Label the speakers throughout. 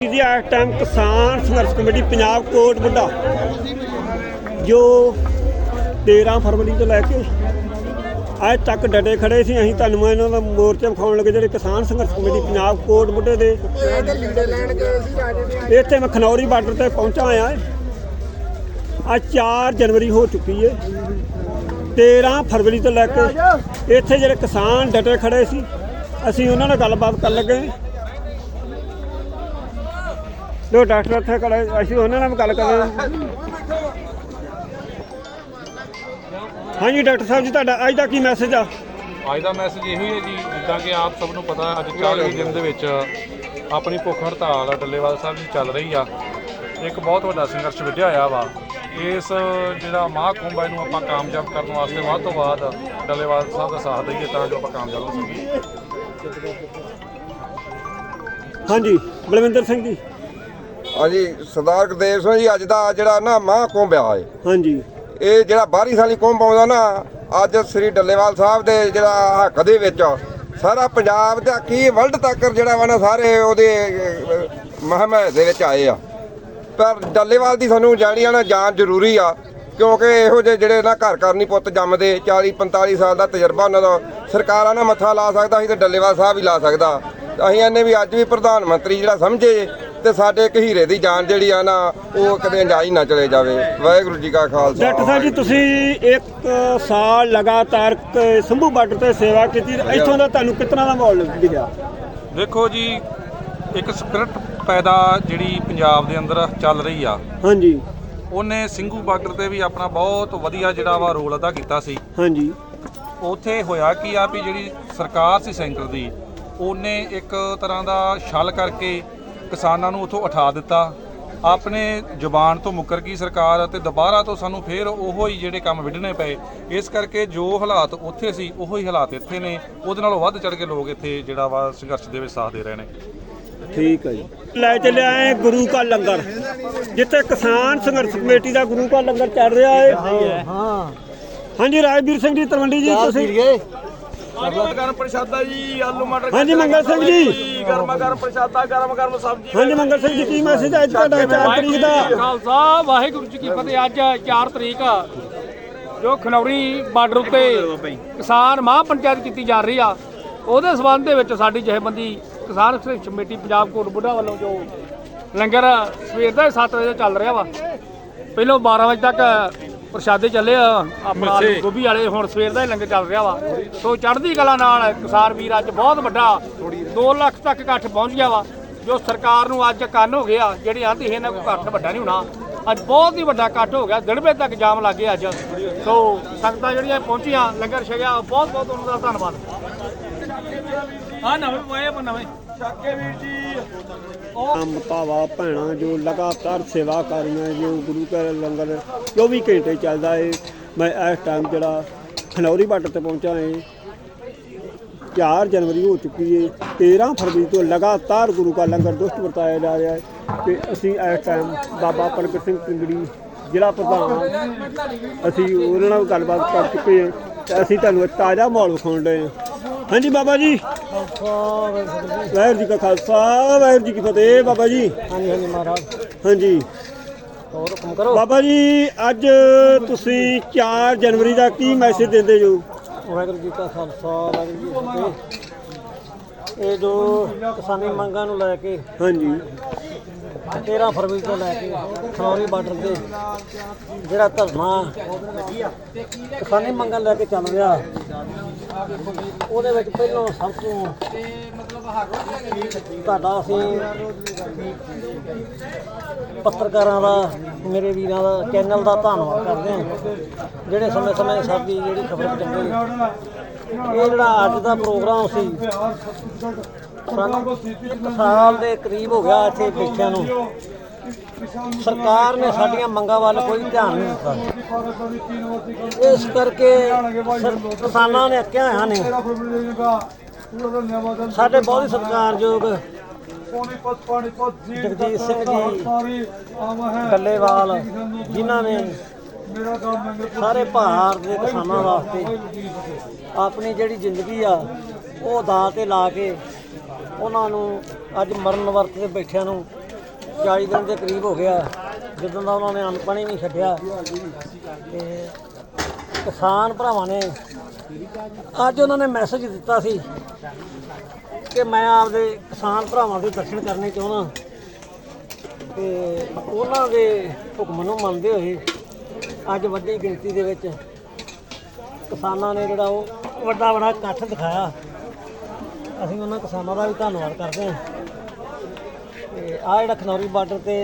Speaker 1: ਜੀ ਇਸ ਟਾਈਮ ਕਿਸਾਨ ਸੰਘਰਸ਼ ਕਮੇਟੀ ਪੰਜਾਬ ਕੋਟ ਬੁੱਢਾ, ਜੋ 13 ਫਰਵਰੀ ਤੋਂ ਲੈ ਕੇ ਅੱਜ ਤੱਕ ਡਟੇ ਖੜੇ ਸੀ। ਅਸੀਂ ਤੁਹਾਨੂੰ ਇਹਨਾਂ ਦਾ ਮੋਰਚਾ ਵਿਖਾਉਣ ਲੱਗੇ ਜਿਹੜੇ ਕਿਸਾਨ ਸੰਘਰਸ਼ ਕਮੇਟੀ ਪੰਜਾਬ ਕੋਟ ਬੁੱਢੇ ਦੇ ਇੱਥੇ ਮੈਂ ਖਨੌਰੀ ਬਾਰਡਰ ਤੇ ਪਹੁੰਚਾ ਆ ਅੱਜ 4 ਜਨਵਰੀ ਹੋ ਚੁੱਕੀ ਹੈ 13 ਫਰਵਰੀ ਤੋਂ ਲੈ ਕੇ ਇੱਥੇ ਜਿਹੜੇ ਕਿਸਾਨ ਡਟੇ ਖੜੇ ਸੀ, ਅਸੀਂ ਉਹਨਾਂ ਨਾਲ ਗੱਲਬਾਤ ਕਰਨ ਲੱਗੇ। ਦੋ ਡਾਕਟਰ ਇੱਥੇ ਖੜੇ ਅਸੀਂ ਉਹਨਾਂ ਨਾਲ ਗੱਲ ਕਰਾਂਗੇ ਹਾਂਜੀ ਡਾਕਟਰ ਸਾਹਿਬ ਜੀ ਤੁਹਾਡਾ ਅੱਜ ਦਾ ਕੀ ਮੈਸੇਜ ਆ?
Speaker 2: ਅੱਜ ਦਾ ਮੈਸੇਜ ਇਹੋ ਹੀ ਹੈ ਜੀ ਜਿੱਦਾਂ ਕਿ ਆਪ ਸਭ ਨੂੰ ਪਤਾ ਅੱਜ 40 ਦਿਨ ਦੇ ਵਿੱਚ ਆਪਣੀ ਭੁੱਖ ਹੜਤਾਲ ਡੱਲੇਵਾਲ ਸਾਹਿਬ ਦੀ ਚੱਲ ਰਹੀ ਆ। ਇੱਕ ਬਹੁਤ ਵੱਡਾ ਸੰਘਰਸ਼ ਵਿੱਢਿਆ ਹੋਇਆ ਵਾ। ਇਸ ਜਿਹੜਾ ਮਹਾਕੁੰਭ ਇਹਨੂੰ ਆਪਾਂ ਕਾਮਯਾਬ ਕਰਨ ਵਾਸਤੇ ਵੱਧ ਤੋਂ ਵੱਧ ਡੱਲੇਵਾਲ ਸਾਹਿਬ ਦਾ ਸਾਥ ਦਈਏ ਤਾਂ ਜੋ ਆਪਾਂ ਕਾਮਯਾਬ ਹੋ ਸਕੀਏ।
Speaker 1: ਹਾਂਜੀ ਬਲਵਿੰਦਰ ਸਿੰਘ ਜੀ।
Speaker 3: ਹਾਂਜੀ ਸਰਦਾਰ ਗੁਰਦੇਵ ਸਿੰਘ ਜੀ ਅੱਜ ਦਾ ਜਿਹੜਾ ਨਾ ਮਹਾਂ ਕੁੰਭ ਆ ਇਹ।
Speaker 1: ਹਾਂਜੀ।
Speaker 3: ਇਹ ਜਿਹੜਾ ਬਾਹਰੀ ਸਾਲੀ ਕੁੰਭ ਆਉਂਦਾ ਨਾ ਅੱਜ ਸ੍ਰੀ ਡੱਲੇਵਾਲ ਸਾਹਿਬ ਦੇ ਜਿਹੜਾ ਹੱਕ ਦੇ ਵਿੱਚ ਸਾਰਾ ਪੰਜਾਬ ਦਾ ਕੀ ਵਰਲਡ ਤੱਕ ਜਿਹੜਾ ਵਾ ਨਾ ਸਾਰੇ ਉਹਦੇ ਮਹਮ ਦੇ ਵਿੱਚ ਆਏ ਆ। ਪਰ ਡੱਲੇਵਾਲ ਦੀ ਸਾਨੂੰ ਜਾਣੀ ਆ ਨਾ ਜਾਣ ਜ਼ਰੂਰੀ ਆ ਕਿਉਂਕਿ ਇਹੋ ਜਿਹੇ ਜਿਹੜੇ ਨਾ ਘਰ ਘਰ ਨਹੀਂ ਪੁੱਤ ਜੰਮਦੇ 40 45 ਸਾਲ ਦਾ ਤਜਰਬਾ ਉਹਨਾਂ ਦਾ ਸਰਕਾਰਾਂ ਨਾਲ ਮੱਥਾ ਲਾ ਸਕਦਾ ਸੀ ਤੇ ਡੱਲੇਵਾਲ ਸਾਹਿਬ ਹੀ ਲਾ ਸਕਦਾ। ਅਸੀਂ ਇਹਨੇ ਵੀ ਅੱਜ ਵੀ ਪ੍ਰਧਾਨ ਮੰਤਰੀ ਜਿਹੜਾ ਸਮਝੇ ਤੇ ਸਾਡੇ ਇੱਕ ਹੀਰੇ ਦੀ ਜਾਨ ਜਿਹੜੀ ਆ ਨਾ ਉਹ ਕਦੇ ਅੰਜਾਈ ਨਾ ਚਲੇ ਜਾਵੇ। ਵਾਹਿਗੁਰੂ ਜੀ ਕਾ ਖਾਲਸਾ।
Speaker 1: ਡਾਕਟਰ ਸਾਹਿਬ ਜੀ ਤੁਸੀਂ ਇੱਕ ਸਾਲ ਲਗਾਤਾਰ ਸੰਭੂ ਬਾਰਡਰ ਤੇ ਸੇਵਾ ਕੀਤੀ। ਇੱਥੋਂ ਦਾ ਤੁਹਾਨੂੰ ਕਿਤਨਾ ਦਾ ਮਾਹੌਲ ਦਿਖਿਆ?
Speaker 2: ਦੇਖੋ ਜੀ ਇੱਕ ਸਪਿਰਿਟ ਪੈਦਾ ਜਿਹੜੀ ਪੰਜਾਬ ਦੇ ਅੰਦਰ ਚੱਲ ਰਹੀ ਆ
Speaker 1: ਹਾਂਜੀ।
Speaker 2: ਉਹਨੇ ਸਿੰਘੂ ਬਾਰਡਰ ਤੇ ਵੀ ਆਪਣਾ ਬਹੁਤ ਵਧੀਆ ਜਿਹੜਾ ਵਾ ਰੋਲ ਅਦਾ ਕੀਤਾ ਸੀ।
Speaker 1: ਹਾਂਜੀ।
Speaker 2: ਉੱਥੇ ਹੋਇਆ ਕੀ ਆ ਵੀ ਜਿਹੜੀ ਸਰਕਾਰ ਸੀ ਸੈਂਟਰ ਦੀ ਉਹਨੇ ਇੱਕ ਤਰ੍ਹਾਂ ਦਾ ਛਲ ਕਰਕੇ ਕਿਸਾਨਾਂ ਨੂੰ ਉੱਥੋਂ ਉਠਾ ਦਿੱਤਾ। ਆਪਣੇ ਜ਼ੁਬਾਨ ਤੋਂ ਮੁੱਕਰ ਗਈ ਸਰਕਾਰ ਅਤੇ ਦੁਬਾਰਾ ਤੋਂ ਸਾਨੂੰ ਫੇਰ ਉਹੋ ਹੀ ਜਿਹੜੇ ਕੰਮ ਵਿਢਣੇ ਪਏ। ਇਸ ਕਰਕੇ ਜੋ ਹਾਲਾਤ ਉੱਥੇ ਸੀ ਉਹੋ ਹੀ ਹਾਲਾਤ ਇੱਥੇ ਨੇ। ਉਹਦੇ ਨਾਲੋਂ ਵੱਧ ਚੜ ਕੇ ਲੋਕ ਇੱਥੇ ਜਿਹੜਾ ਵਾ ਸੰਘਰਸ਼ ਦੇ ਵਿੱਚ ਸਾਥ ਦੇ ਰਹੇ ਨੇ।
Speaker 1: ਠੀਕ ਹੈ ਜੀ। ਲੈ ਚੱਲੇ ਆਏ ਗੁਰੂ ਕਾ ਲੰਗਰ ਜਿੱਥੇ ਕਿਸਾਨ ਸੰਘਰਸ਼ ਕਮੇਟੀ ਦਾ ਗੁਰੂ ਕਾ ਲੰਗਰ ਚੱਲ ਰਿਹਾ ਹੈ। ਹਾਂ ਹਾਂਜੀ ਰਾਜਵੀਰ ਸਿੰਘ ਜੀ ਤਲਵੰਡੀ ਜੀ ਤੁਸੀਂ
Speaker 4: ਗਰਮ ਪ੍ਰਸ਼ਾਦਾ ਜੀ ਆਲੂ ਮਟਰ
Speaker 1: ਹਾਂਜੀ ਮੰਗਲ ਸਿੰਘ ਜੀ।
Speaker 4: ਗਰਮਾ ਗਰਮ ਪ੍ਰਸ਼ਾਦਾ ਗਰਮ ਗਰਮ ਸਬਜ਼ੀ।
Speaker 1: ਹਾਂਜੀ ਮੰਗਲ ਸਿੰਘ ਜੀ ਕੀ ਮੈਸੇਜ ਅੱਜ ਤੁਹਾਡਾ 4 ਤਰੀਕ ਦਾ?
Speaker 5: ਖਾਲਸਾ ਵਾਹਿਗੁਰੂ ਜੀ ਕੀ ਫਤਿਹ। ਅੱਜ 4 ਤਰੀਕ ਜੋ ਖਨੌਰੀ ਬਾਰਡਰ ਉੱਤੇ ਕਿਸਾਨ ਮਹਾਂ ਪੰਚਾਇਤ ਕੀਤੀ ਜਾ ਰਹੀ ਆ ਉਹਦੇ ਸਬੰਧ ਦੇ ਵਿੱਚ ਸਾਡੀ ਜਥੇਬੰਦੀ ਕਿਸਾਨ ਸੰਘਰਸ਼ ਕਮੇਟੀ ਪੰਜਾਬ ਕੋਟ ਬੁੱਢਾ ਵੱਲੋਂ ਜੋ ਲੰਗਰ ਸਵੇਰ ਦਾ 7 ਵਜੇ ਚੱਲ ਰਿਹਾ ਵਾ ਪਹਿਲਾਂ 12 ਵਜੇ ਤੱਕ ਪ੍ਰਸ਼ਾਦੇ ਚੱਲੇ ਆ ਆਪਣਾ ਆਲੂ ਗੋਭੀ ਵਾਲੇ ਹੁਣ ਸਵੇਰ ਦਾ ਹੀ ਲੰਗਰ ਚੱਲ ਰਿਹਾ ਵਾ। ਸੋ ਚੜ੍ਹਦੀ ਕਲਾ ਨਾਲ ਕਿਸਾਨ ਵੀਰ ਅੱਜ ਬਹੁਤ ਵੱਡਾ 2 ਲੱਖ ਤੱਕ ਇਕੱਠ ਪਹੁੰਚ ਗਿਆ ਵਾ ਜੋ ਸਰਕਾਰ ਨੂੰ ਅੱਜ ਕੰਨ ਹੋ ਗਿਆ ਜਿਹੜੀ ਆਂਦੀ ਇਹਨਾਂ ਕੋਈ ਇਕੱਠ ਵੱਡਾ ਨਹੀਂ ਹੋਣਾ। ਅੱਜ ਬਹੁਤ ਹੀ ਵੱਡਾ ਇਕੱਠ ਹੋ ਗਿਆ ਦਿਨ ਤੱਕ ਜਾਮ ਲੱਗ ਗਿਆ ਅੱਜ। ਸੋ ਸੰਗਤਾਂ ਜਿਹੜੀਆਂ ਪਹੁੰਚੀਆਂ ਲੰਗਰ ਛਕਿਆ ਬਹੁਤ ਬਹੁਤ ਉਹਨਾਂ ਦਾ ਧੰਨਵਾਦ। ਆ ਨਵੇਂ ਪਾਏ ਨਵੇਂ
Speaker 1: ਮਤਾਵਾ ਭੈਣਾਂ ਜੋ ਲਗਾਤਾਰ ਸੇਵਾ ਕਰ ਰਹੀਆਂ ਜੋ ਗੁਰੂ ਕਾ ਲੰਗਰ 24 ਘੰਟੇ ਚੱਲਦਾ ਏ। ਮੈਂ ਇਸ ਟਾਈਮ ਜਿਹੜਾ ਖਨੌਰੀ ਬਾਰਡਰ ਤੇ ਪਹੁੰਚਾ ਏ। 4 ਜਨਵਰੀ ਹੋ ਚੁੱਕੀ ਹੈ 13 ਫਰਵਰੀ ਤੋਂ ਲਗਾਤਾਰ ਗੁਰੂ ਕਾ ਲੰਗਰ ਦੁਸ਼ਟ ਵਰਤਾਇਆ ਜਾ ਰਿਹਾ ਹੈ ਤੇ ਅਸੀਂ ਇਸ ਟਾਈਮ ਬਾਬਾ ਪ੍ਰਗਟ ਸਿੰਘ ਪਿੰਗੜੀ ਜ਼ਿਲ੍ਹਾ ਪ੍ਰਧਾਨ ਅਸੀਂ ਉਹਨਾਂ ਨਾਲ ਗੱਲਬਾਤ ਕਰ ਚੁੱਕੇ ਹਾਂ ਤੇ ਅਸੀਂ ਤੁਹਾਨੂੰ ਤਾਜ਼ਾ ਮਾਹੌਲ ਵਿਖਾਉਣ ਰਹੇ ਹਾਂ ਹਾਂਜੀ ਬਾਬਾ ਜੀ। ਵਾਹਿਗੁਰੂ ਜੀ ਕਾ ਖਾਲਸਾ ਵਾਹਿਗੁਰੂ ਜੀ ਕੀ ਫਤਿਹ ਬਾਬਾ ਜੀ।
Speaker 5: ਹਾਂਜੀ ਹਾਂਜੀ ਮਹਾਰਾਜ।
Speaker 1: ਹਾਂਜੀ।
Speaker 5: ਹੋਰ ਹੁਕਮ ਕਰੋ।
Speaker 1: ਬਾਬਾ ਜੀ ਅੱਜ ਤੁਸੀਂ 4 ਜਨਵਰੀ ਦਾ ਕੀ ਮੈਸੇਜ ਦਿੰਦੇ ਜੋ?
Speaker 5: ਵਾਹਿਗੁਰੂ ਜੀ ਕਾ ਖਾਲਸਾ ਵਾਹਿਗੁਰੂ ਜੀ ਕੀ ਫਤਿਹ। ਇਹ ਜੋ ਕਿਸਾਨੀ ਮੰਗਾਂ ਨੂੰ ਲੈ ਕੇ
Speaker 1: ਹਾਂਜੀ।
Speaker 5: 13 ਫਰਵਰੀ ਤੋਂ ਲੈ ਕੇ ਖਨੌਰੀ ਬਾਰਡਰ ਤੇ ਜਿਹੜਾ ਧਰਨਾ ਕਿਸਾਨੀ ਮੰਗਾਂ ਲੈ ਕੇ ਚੱਲ ਰਿਹਾ ਉਹਦੇ ਵਿੱਚ ਪਹਿਲਾਂ ਸਭ ਤੋਂ ਤੁਹਾਡਾ ਅਸੀਂ ਪੱਤਰਕਾਰਾਂ ਦਾ ਮੇਰੇ ਵੀਰਾਂ ਦਾ ਚੈਨਲ ਦਾ ਧੰਨਵਾਦ ਕਰਦੇ ਹਾਂ। ਜਿਹੜੇ ਸਮੇਂ ਸਮੇਂ ਸਾਡੀ ਜਿਹੜੀ ਖਬਰ ਪਹੁੰਚਾਉਂਦੇ ਇਹ ਜਿਹੜਾ ਅੱਜ ਦਾ ਪ੍ਰੋਗਰਾਮ ਸੀ ਸਾਨੂੰ ਇੱਕ ਸਾਲ ਦੇ ਕਰੀਬ ਹੋ ਗਿਆ ਇੱਥੇ ਬੈਠਿਆਂ ਨੂੰ। ਸਰਕਾਰ ਨੇ ਸਾਡੀਆਂ ਮੰਗਾਂ ਵੱਲ ਕੋਈ ਧਿਆਨ ਨਹੀਂ ਦਿੱਤਾ। ਇਸ ਕਰਕੇ ਸਰ- ਕਿਸਾਨਾਂ ਨੇ ਅੱਕਿਆ ਹੋਇਆ ਨੇ। ਸਾਡੇ ਬਹੁਤ ਸਤਿਕਾਰਯੋਗ ਜਗਜੀਤ ਸਿੰਘ ਜੀ ਡੱਲੇਵਾਲ ਜਿਨ੍ਹਾਂ ਨੇ ਸਾਰੇ ਭਾਰਤ ਦੇ ਕਿਸਾਨਾਂ ਵਾਸਤੇ ਆਪਣੀ ਜਿਹੜੀ ਜ਼ਿੰਦਗੀ ਆ, ਉਹ ਦਾਅ ਤੇ ਲਾ ਕੇ ਉਹਨਾਂ ਨੂੰ ਅੱਜ ਮਰਨ ਵਰਤ ਤੇ ਬੈਠਿਆਂ ਨੂੰ
Speaker 6: 40 ਦਿਨ ਦੇ ਕਰੀਬ ਹੋ ਗਿਆ। ਜਦੋਂ ਦਾ ਉਹਨਾਂ ਨੇ ਅੰਨ ਪਾਣੀ ਨਹੀਂ ਛੱਡਿਆ। ਤੇ ਕਿਸਾਨ ਭਰਾਵਾਂ ਨੇ ਅੱਜ ਉਹਨਾਂ ਨੇ ਮੈਸੇਜ ਦਿੱਤਾ ਸੀ ਕਿ ਮੈਂ ਆਪਦੇ ਕਿਸਾਨ ਭਰਾਵਾਂ ਦੇ ਦਰਸ਼ਨ ਕਰਨੇ ਚਾਹੁੰਦਾ। ਤੇ ਉਹਨਾਂ ਦੇ ਹੁਕਮ ਨੂੰ ਮੰਨਦੇ ਹੋਏ ਅੱਜ ਵੱਡੀ ਗਿਣਤੀ ਦੇ ਵਿੱਚ ਕਿਸਾਨਾਂ ਨੇ ਜਿਹੜਾ ਉਹ ਵੱਡਾ ਬੜਾ ਇਕੱਠ ਦਿਖਾਇਆ। ਅਸੀਂ ਉਹਨਾਂ ਕਿਸਾਨਾਂ ਦਾ ਵੀ ਧੰਨਵਾਦ ਕਰਦੇ ਹਾਂ। ਤੇ ਆ ਜਿਹੜਾ ਖਨੌਰੀ ਬਾਰਡਰ ਤੇ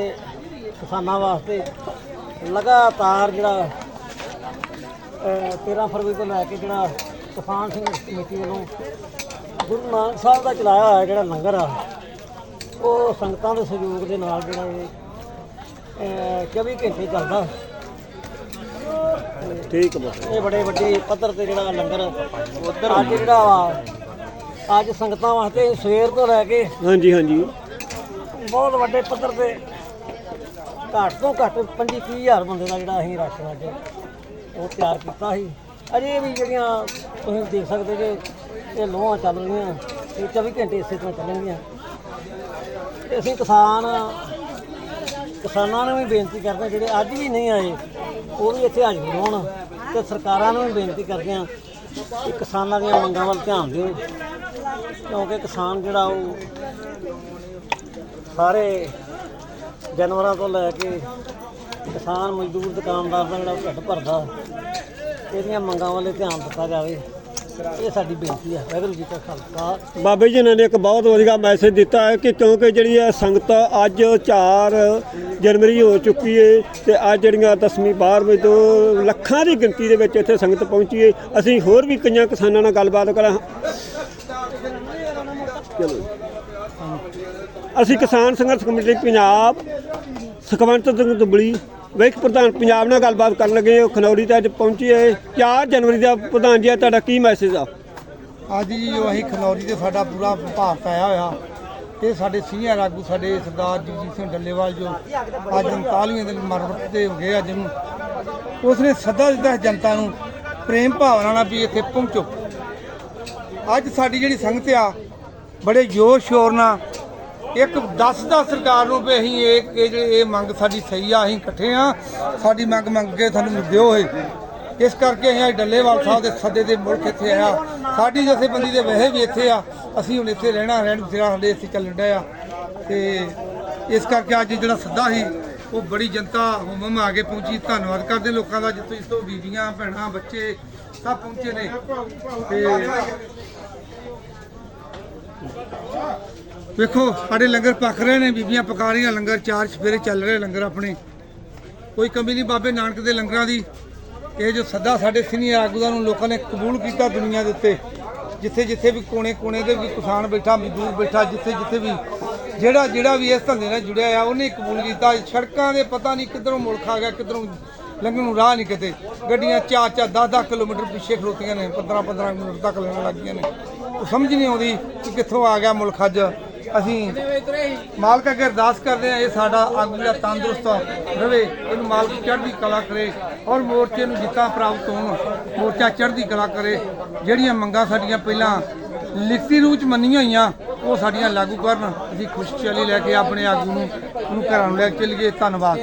Speaker 6: ਕਿਸਾਨਾਂ ਵਾਸਤੇ ਲਗਾਤਾਰ ਜਿਹੜਾ ਅਹ, 13 ਫਰਵਰੀ ਤੋਂ ਲੈ ਕੇ ਜਿਹੜਾ ਕਿਸਾਨ ਸੰਘਰਸ਼ ਕਮੇਟੀ ਵੱਲੋਂ ਗੁਰੂ ਨਾਨਕ ਸਾਹਿਬ ਦਾ ਚਲਾਇਆ ਹੋਇਆ ਜਿਹੜਾ ਲੰਗਰ ਆ ਉਹ ਸੰਗਤਾਂ ਦੇ ਸਹਿਯੋਗ ਦੇ ਨਾਲ ਜਿਹੜਾ ਇਹ ਅਹ, 24 ਘੰਟੇ ਚੱਲਦਾ।
Speaker 1: ਠੀਕ ਹੈ ਬਸ
Speaker 6: ਇਹ ਬੜੇ ਵੱਡੇ ਪੱਧਰ ਤੇ ਜਿਹੜਾ ਲੰਗਰ ਉਧਰ ਅੱਜ ਜਿਹੜਾ ਅੱਜ ਸੰਗਤਾਂ ਵਾਸਤੇ ਸਵੇਰ ਤੋਂ ਲੈ ਕੇ
Speaker 1: ਹਾਂਜੀ ਹਾਂਜੀ।
Speaker 6: ਬਹੁਤ ਵੱਡੇ ਪੱਧਰ ਤੇ ਘੱਟ ਤੋਂ ਘੱਟ 25 ਹਜ਼ਾਰ ਬੰਦੇ ਦਾ ਜਿਹੜਾ ਅਸੀਂ ਰਾਸ਼ਨ ਅੱਜ ਉਹ ਤਿਆਰ ਕੀਤਾ ਸੀ। ਅਜੇ ਵੀ ਜਿਹੜੀਆਂ ਤੁਸੀਂ ਦੇਖ ਸਕਦੇ ਜੇ ਇਹ ਲੋਹਾਂ ਚੱਲ ਰਹੀਆਂ ਇਹ 24 ਘੰਟੇ ਇਸੇ ਤਰ੍ਹਾਂ ਚੱਲਣਗੀਆਂ। ਤੇ ਅਸੀਂ ਕਿਸਾਨ ਕਿਸਾਨਾਂ ਨੂੰ ਵੀ ਬੇਨਤੀ ਕਰਦੇ ਹਾਂ ਜਿਹੜੇ ਅੱਜ ਵੀ ਨਹੀਂ ਆਏ ਉਹ ਵੀ ਇੱਥੇ ਹਾਜ਼ਰ ਹੋਣ ਤੇ ਸਰਕਾਰਾਂ ਨੂੰ ਵੀ ਬੇਨਤੀ ਕਰਦੇ ਹਾਂ ਕਿ ਕਿਸਾਨਾਂ ਦੀਆਂ ਮੰਗਾਂ ਵੱਲ ਧਿਆਨ ਦਿਓ। ਕਿਉਂਕਿ ਕਿਸਾਨ ਜਿਹੜਾ ਉਹ ਸਾਰੇ ਜਾਨਵਰਾਂ ਤੋਂ ਲੈ ਕੇ ਕਿਸਾਨ ਮਜ਼ਦੂਰ, ਦੁਕਾਨਦਾਰ ਦਾ ਜਿਹੜਾ ਢਿੱਡ ਭਰਦਾ, ਇਹਦੀਆਂ ਮੰਗਾਂ ਵੱਲ ਧਿਆਨ ਦਿੱਤਾ ਜਾਵੇ। ਇਹ ਸਾਡੀ ਬੇਨਤੀ ਹੈ ਵਾਹਿਗੁਰੂ ਜੀ ਕਾ ਖਾਲਸਾ।
Speaker 1: ਬਾਬੇ ਜੀ ਨੇ ਇੱਕ ਬਹੁਤ ਵਧੀਆ ਮੈਸੇਜ ਦਿੱਤਾ ਹੈ ਕਿ ਕਿਉਂਕਿ ਜਿਹੜੀ ਇਹ ਸੰਗਤ ਅੱਜ 4 ਜਨਵਰੀ ਹੋ ਚੁੱਕੀ ਹੈ ਤੇ ਅੱਜ ਜਿਹੜੀਆਂ 10ਵੀਂ 12ਵੀਂ ਤੋਂ ਲੱਖਾਂ ਦੀ ਗਿਣਤੀ ਦੇ ਵਿੱਚ ਇੱਥੇ ਸੰਗਤ ਪਹੁੰਚੀ ਹੈ ਅਸੀਂ ਹੋਰ ਵੀ ਕਈਆਂ ਕਿਸਾਨਾਂ ਨਾਲ ਗੱਲਬਾਤ ਕਰਾਂ। ਚਲੋ ਅਸੀਂ ਕਿਸਾਨ ਸੰਘਰਸ਼ ਕਮੇਟੀ ਪੰਜਾਬ ਸੁਖਵੰਤ ਸਿੰਘ ਦੁਬਲੀ ਵਿਕ ਪ੍ਰਧਾਨ ਪੰਜਾਬ ਨਾਲ ਗੱਲਬਾਤ ਕਰਨ ਲੱਗੇ ਹਾਂ। ਖਨੌਰੀ ਤੇ ਅੱਜ ਪਹੁੰਚੀ ਹੈ। 4 ਜਨਵਰੀ ਦਾ ਪ੍ਰਧਾਨ ਜੀ ਤੁਹਾਡਾ ਕੀ ਮੈਸੇਜ ਆ?
Speaker 7: ਅੱਜ ਜੀ ਜੋ ਅਸੀਂ ਖਨੌਰੀ ਤੇ ਸਾਡਾ ਪੂਰਾ ਭਾਰਤ ਆਇਆ ਹੋਇਆ। ਇਹ ਸਾਡੇ ਸੀਨੀਅਰ ਆਗੂ, ਸਾਡੇ ਸਰਦਾਰ ਜਗਜੀਤ ਸਿੰਘ ਡੱਲੇਵਾਲ ਜੋ ਅੱਜ 39ਵੇਂ ਦਿਨ ਮਰਵਤ ਤੇ ਹੋ ਗਏ, ਅੱਜ ਨੂੰ ਉਸਨੇ ਸੱਦਾ ਦਿੱਤਾ ਜਨਤਾ ਨੂੰ, ਪ੍ਰੇਮ ਭਾਵਨਾ ਨਾਲ ਵੀ ਇੱਥੇ ਪਹੁੰਚੋ। ਅੱਜ ਸਾਡੀ ਜਿਹੜੀ ਸੰਗਤ ਆ ਬੜੇ ਜ਼ੋਰ ਸ਼ੋਰ ਨਾਲ। ਇੱਕ ਦੱਸਦਾ ਸਰਕਾਰ ਨੂੰ ਵੀ ਅਸੀਂ ਇਹ ਇਹ ਜਿਹੜੇ ਇਹ ਮੰਗ ਸਾਡੀ ਸਹੀ ਆ, ਅਸੀਂ ਇਕੱਠੇ ਆ। ਸਾਡੀ ਮੰਗ ਮੰਗ ਕੇ ਸਾਨੂੰ ਦਿਓ ਹੋਏ ਇਸ ਕਰਕੇ ਅਸੀਂ ਅੱਜ ਡੱਲੇਵਾਲ ਸਾਹਿਬ ਦੇ ਸੱਦੇ ਦੇ ਮੁਲਕ ਇੱਥੇ ਆਇਆ। ਸਾਡੀ ਜਥੇਬੰਦੀ ਦੇ ਵਹਿ ਵੀ ਇੱਥੇ ਆ। ਅਸੀਂ ਹੁਣ ਇੱਥੇ ਰਹਿਣਾ, ਰਹਿਣ ਜਿਹੜਾ ਸਾਡੇ ਇੱਥੇ ਚੱਲਣ ਡਿਆ। ਆ ਤੇ ਇਸ ਕਰਕੇ ਅੱਜ ਜਿਹੜਾ ਸੱਦਾ ਸੀ, ਉਹ ਬੜੀ ਜਨਤਾ ਹੁਮਮ ਆ ਕੇ ਪਹੁੰਚੀ। ਧੰਨਵਾਦ ਕਰਦੇ ਲੋਕਾਂ ਦਾ ਜਿੱਥੋਂ ਜਿੱਥੋਂ ਬੀਬੀਆਂ, ਭੈਣਾਂ, ਬੱਚੇ ਸਭ ਪਹੁੰਚੇ ਨੇ। ਤੇ ਵੇਖੋ, ਸਾਡੇ ਲੰਗਰ ਪੱਕ ਰਹੇ ਨੇ, ਬੀਬੀਆਂ ਪਕਾ ਰਹੀਆਂ ਲੰਗਰ, ਚਾਰ ਸਵੇਰੇ ਚੱਲ ਰਹੇ ਲੰਗਰ ਆਪਣੇ। ਕੋਈ ਕਮੀ ਨਹੀਂ ਬਾਬੇ ਨਾਨਕ ਦੇ ਲੰਗਰਾਂ ਦੀ। ਇਹ ਜੋ ਸੱਦਾ ਸਾਡੇ ਸੀਨੀਅਰ ਆਗੂਆਂ ਨੂੰ ਲੋਕਾਂ ਨੇ ਕਬੂਲ ਕੀਤਾ ਦੁਨੀਆ ਦੇ ਉੱਤੇ। ਜਿੱਥੇ ਜਿੱਥੇ ਵੀ ਕੋਨੇ ਕੋਨੇ ਦੇ ਵੀ ਕਿਸਾਨ ਬੈਠਾ, ਮਜ਼ਦੂਰ ਬੈਠਾ, ਜਿੱਥੇ ਜਿੱਥੇ ਵੀ ਜਿਹੜਾ ਜਿਹੜਾ ਵੀ ਇਸ ਧੰਦੇ ਨਾਲ ਜੁੜਿਆ ਆ, ਉਹਨੇ ਕਬੂਲ ਕੀਤਾ। ਸੜਕਾਂ ਦੇ ਪਤਾ ਨਹੀਂ ਕਿੱਧਰੋਂ ਮੁਲਕ ਆ ਗਿਆ, ਕਿੱਧਰੋਂ ਲੰਘਣ ਨੂੰ ਰਾਹ ਨਹੀਂ ਕਿਤੇ। ਗੱਡੀਆਂ ਚਾਰ ਚਾਰ 10 10 ਕਿਲੋਮੀਟਰ ਪਿੱਛੇ ਖਲੋਤੀਆਂ ਨੇ 15 15 ਮਿੰਟ ਤੱਕ ਲੈਣ ਲੱਗੀਆਂ ਨੇ। ਸਮਝ ਨਹੀਂ ਆਉਂਦੀ ਕਿ ਕਿੱਥੋਂ ਆ ਗਿਆ ਮੁਲਕ ਅੱਜ। ਅਸੀਂ ਮਾਲਕ ਅੱਗੇ ਅਰਦਾਸ ਕਰਦੇ ਆ ਇਹ ਸਾਡਾ ਆਗੂ ਜਿਹੜਾ ਤੰਦਰੁਸਤ ਰਵੇ। ਇਹਨੂੰ ਮਾਲਕ ਚੜ੍ਹਦੀ ਕਲਾ ਕਰੇ ਔਰ ਮੋਰਚੇ ਨੂੰ ਜਿੱਤਾਂ ਪ੍ਰਾਪਤ ਹੋਣ, ਮੋਰਚਾ ਚੜ੍ਹਦੀ ਕਲਾ ਕਰੇ। ਜਿਹੜੀਆਂ ਮੰਗਾਂ ਸਾਡੀਆਂ ਪਹਿਲਾਂ ਲਿਖਤੀ ਰੂਪ ਚ ਮੰਨੀਆਂ ਹੋਈਆਂ, ਉਹ ਸਾਡੀਆਂ ਲਾਗੂ ਕਰਨ। ਅਸੀਂ ਖੁਸ਼ਚਲੀ ਲੈ ਕੇ ਆਪਣੇ ਆਗੂ ਨੂੰ ਉਹਨੂੰ ਘਰਾਂ ਨੂੰ ਲੈ ਕੇ ਚਲੀਏ। ਧੰਨਵਾਦ।